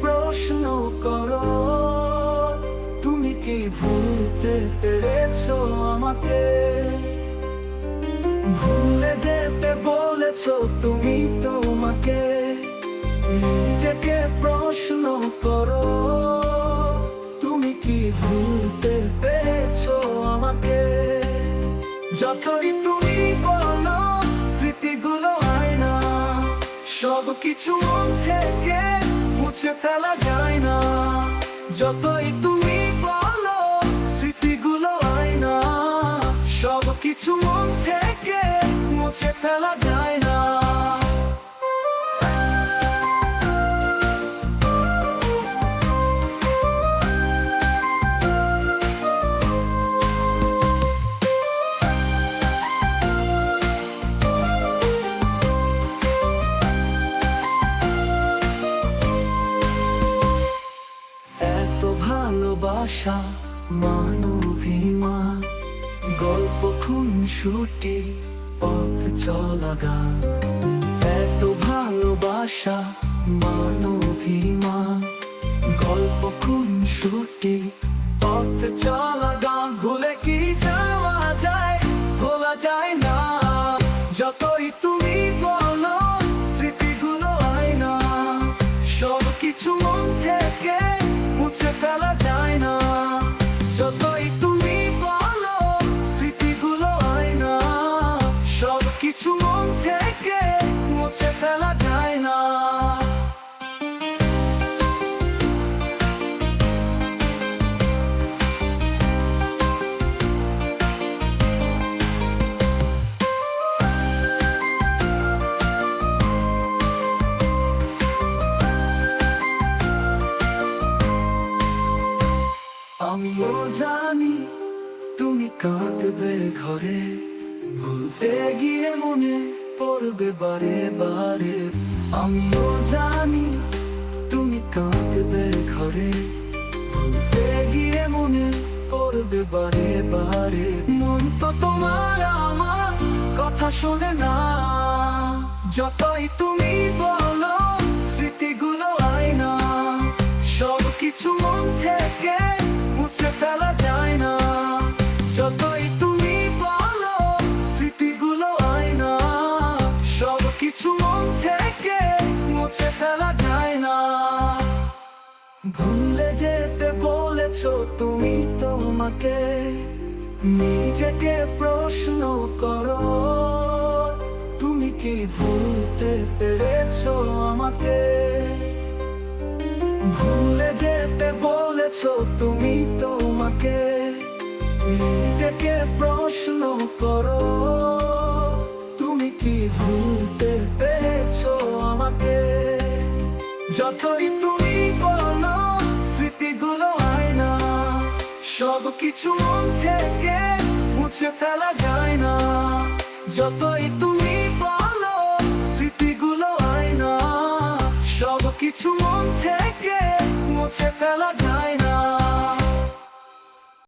প্রশ্ন করো, তুমি কি ভুলতে পেরেছ আমাকে? ভুলে যেতে বলেছ তুমি তোমাকে। নিজেকে প্রশ্ন করো, তুমি কি ভুলতে পেরেছ আমাকে? যতই তুমি সব কিছু মন থেকে মুছে ফেলা যায় না। যতই তুমি বলো, স্মৃতিগুলো হয় না সব কিছু মন থেকে মুছে ফেলা যায় না। ভালোবাসা মানবিমান গল্প খুন শুটি, পথ চলা গান। এত ভালোবাসা মানবিমান গল্প খুন শুটি, পথ চলা গান। ভুলে কি যাওয়া যায়, ভোলা যায় না। যতই তুমি বলো মন থেকে মুছে ফেলা যায় না। আমিও জানি তুমি কাঁদবে ঘরে। ভুলতে গিয়ে মনে পড়বে বারে বারে। আমিও জানি তুমি কাঁদবে ঘরে। ভুলতে গিয়ে মনে পড়বে বারে বারে। মন তো তোমার, আমার কথা শোনে না। যতই তুমি বলো, স্মৃতিগুলো আয় না। সব কিছু মন থেকে মুছে ফেলা যায় না। যতই কিছু মন থেকে মুছে ফেলা যায় না। ভুলে যেতে বলেছ তুমি তোমাকে, নিজেকে প্রশ্ন করো, তুমি কি ভুলতে পেরেছ আমাকে? ভুলে যেতে বলেছ তুমি তোমাকে, নিজেকে প্রশ্ন করো, তুমি কি ভুলতে আমাকে যতই তুমি বলো, স্মৃতিগুলো হয় না। সব কিছু মন থেকে মুছে ফেলা যায় না। যতই তুমি বলো, স্মৃতিগুলো হয় না। সব কিছু মন থেকে মুছে ফেলা যায় না।